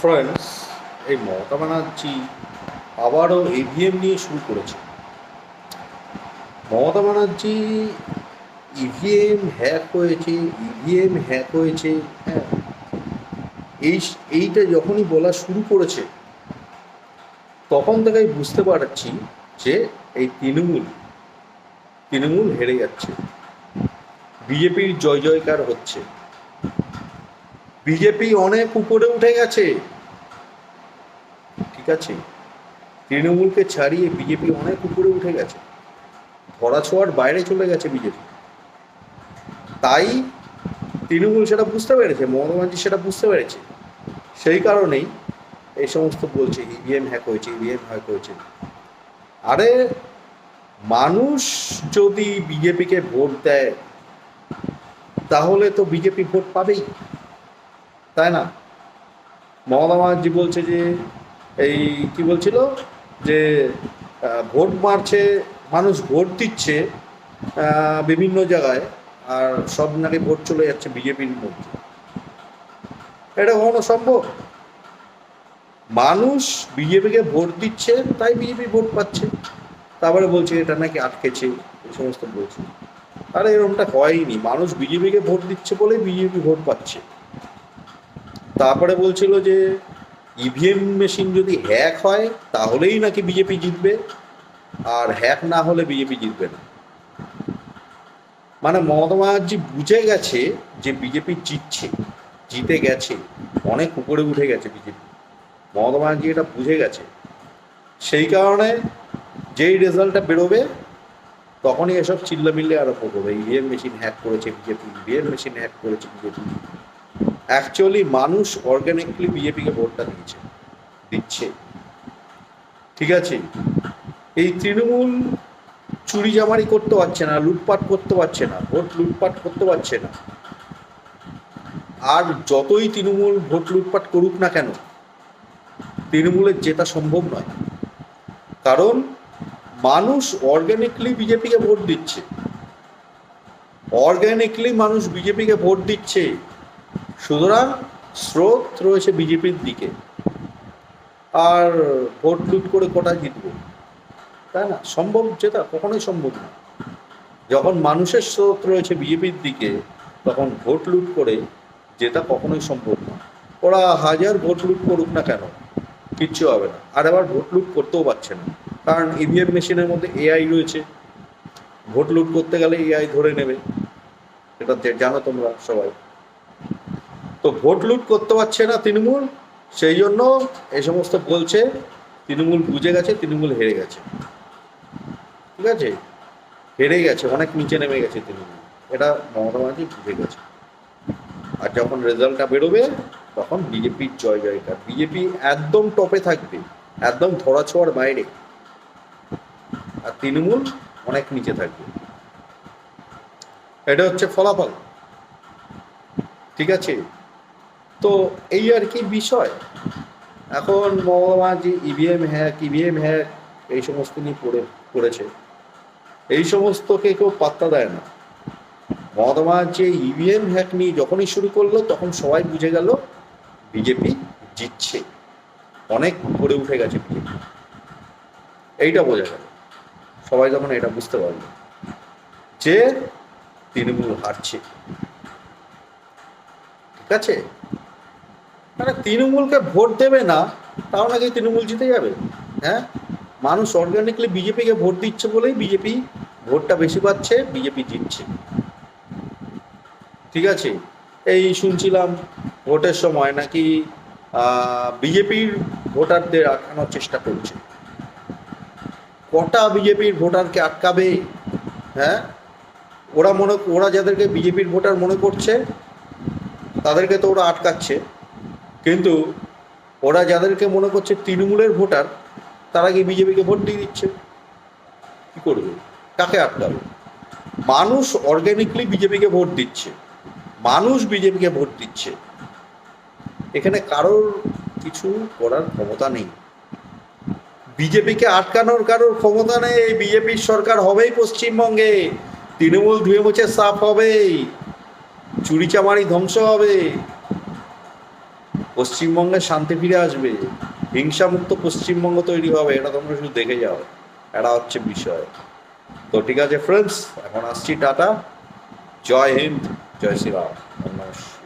Friends এই মমতা ব্যানার্জি আবারও EVM নিয়ে শুরু করেছে। মমতা ব্যানার্জি ইভিএম হ্যাক হয়েছে ইভিএম হ্যাক হয়েছে হ্যাঁ। এই, এইটা যখনই বলা শুরু করেছে, তখন থেকেই বুঝতে পারছি যে এই তৃণমূল তৃণমূল হেরে যাচ্ছে। বিজেপির জয় জয়কার হচ্ছে। বিজেপি অনেক উপরে উঠে গেছে। ঠিক আছে? তৃণমূলকে ছাড়িয়ে বিজেপি অনেক উপরে উঠে গেছে। ধরা ছোঁয়ার বাইরে চলে গেছে বিজেপি। তাই তৃণমূল সেটা বুঝতে পেরেছে, মমতা সেটা বুঝতে পেরেছে। সেই কারণেই এই সমস্ত বলছে ইভিএম হ্যাক হয়েছে ইভিএম হ্যাক হয়েছে। আরে মানুষ যদি বিজেপিকে ভোট দেয়, তাহলে তো বিজেপি ভোট পাবেই। তাই না? মমতা বলছে যে, এই কি বলছিল? যে ভোট মারছে, মানুষ ভোট দিচ্ছে বিভিন্ন জায়গায়, আর সব নাকি ভোট চলে যাচ্ছে বিজেপির মধ্যে। এটা কখনো সম্ভব? মানুষ বিজেপিকে ভোট দিচ্ছে, তাই বিজেপি ভোট পাচ্ছে। তারপরে বলছে এটা নাকি আটকেছে, এই সমস্ত বলছে। আরে এরকমটা হয়নি। মানুষ বিজেপিকে ভোট দিচ্ছে বলেই বিজেপি ভোট পাচ্ছে। তারপরে বলছিল যে ইভিএম মেশিন যদি হ্যাক হয়, তাহলেই নাকি বিজেপি জিতবে। আর হ্যাক না হলে বিজেপি জিতবে না। মানে মমতা ব্যানার্জি বুঝে গেছে যে বিজেপি জিতছে, জিতে গেছে। অনেক উপরে উঠে গেছে বিজেপি মমতা ব্যানার্জি এটা বুঝে গেছে। সেই কারণে যেই রেজাল্টটা বেরোবে, তখনই এসব চিল্লামিল্লি আরম্ভ করবে। ইভিএম মেশিন হ্যাক করেছে বিজেপি ইভিএম মেশিন হ্যাক করেছে বিজেপি অ্যাকচুয়ালি মানুষ অর্গানিকলি বিজেপিকে ভোটটা দিয়েছে। দিচ্ছে। ঠিক আছে? এই তৃণমূল চুরি জামারি করতে পারছে না, লুটপাট করতে পারছে না ভোট লুটপাট করতে পারছে না। আর যতই তৃণমূল ভোট লুটপাট করুক না কেন, তৃণমূলের জেতা সম্ভব নয়। কারণ মানুষ অর্গানিকলি বিজেপিকে ভোট দিচ্ছে। অর্গানিকলি মানুষ বিজেপিকে ভোট দিচ্ছে। সুতরাং স্রোত রয়েছে বিজেপির দিকে। আর ভোট লুট করে কোটা জিতবো? তাই না? সম্ভব যেটা কখনোই সম্ভব না। যখন মানুষের স্রোত রয়েছে বিজেপির দিকে, তখন ভোট লুট করে যেটা কখনোই সম্ভব না। ওরা হাজার ভোট লুট করুক না কেন? কিচ্ছু হবে না। আর আবার ভোট লুট করতেও পারছে না। কারণ ইভিএম মেশিনের মধ্যে এআই রয়েছে। ভোট লুট করতে গেলে এআই ধরে নেবে। এটা জানো তোমরা সবাই। তো ভোট লুট করতে পারছে না তৃণমূল, সেই জন্য এই সমস্ত বলছে, তৃণমূল বুঝে গেছে, তৃণমূল হেরে গেছে। ঠিক আছে? হেরে গেছে, অনেক নিচে নেমে গেছে তৃণমূল। এটা মমতা ব্যানার্জি বুঝে গেছে। আর যখন রেজাল্টটা বেরোবে, তখন বিজেপির জয় জয়কার। বিজেপি একদম টপে থাকবে, একদম ধরা ছোঁয়ার বাইরে। আর তৃণমূল অনেক নিচে থাকবে। এটা হচ্ছে ফলাফল। ঠিক আছে? তো এই আর কি বিষয়। এখন মমতা যে ইভিএম হ্যাক ইভিএম হ্যাক এই সমস্ত নিয়ে পড়ে, পড়েছে। এই সমস্তকে কেউ পাত্তা দেয় না। মমতা যে ইভিএম হ্যাক নিয়ে যখনই শুরু করল, তখন সবাই বুঝে গেল বিজেপি জিতছে। অনেক উপরে উঠে গেছে বিজেপি এইটা বোঝা গেল। সবাই যখন এটা বুঝতে পারল যে তৃণমূল হারছে। ঠিক আছে? মানে তৃণমূলকে ভোট দেবে না, তাও নাকি তৃণমূল জিতে যাবে? হ্যাঁ? মানুষ অর্গানিকলি বিজেপিকে ভোট দিচ্ছে বলেই বিজেপি ভোটটা বেশি পাচ্ছে, বিজেপি জিতছে। ঠিক আছে? এই শুনছিলাম ভোটের সময় নাকি বিজেপির ভোটারদের আটকানোর চেষ্টা করছে। কটা বিজেপির ভোটারকে আটকাবে? হ্যাঁ? ওরা মনে, ওরা যাদেরকে বিজেপির ভোটার মনে করছে, তাদেরকে তো ওরা আটকাচ্ছে। কিন্তু ওরা যাদেরকে মনে করছে তৃণমূলের ভোটার, তারা কি বিজেপিকে ভোট দিয়ে দিচ্ছে। কি করবে? কাকে আটকাবে? মানুষ অর্গানিকলি বিজেপিকে ভোট দিচ্ছে। মানুষ বিজেপিকে ভোট দিচ্ছে। এখানে কারোর কিছু করার ক্ষমতা নেই। বিজেপিকে আটকানোর কারোর ক্ষমতা নেই। বিজেপির সরকার হবেই পশ্চিমবঙ্গে। তৃণমূল ধুয়ে মুছে সাফ হবেই। চুরি চামারি ধ্বংস হবে। পশ্চিমবঙ্গে শান্তি ফিরে আসবে। হিংসামুক্ত পশ্চিমবঙ্গ তৈরি হবে, এটা তোমরা শুধু দেখে যাও। এটা হচ্ছে বিষয়। তো ঠিক আছে ফ্রেন্ডস এখন আসছি টাটা। জয় হিন্দ, জয় শ্রীরাম। নমস্কার।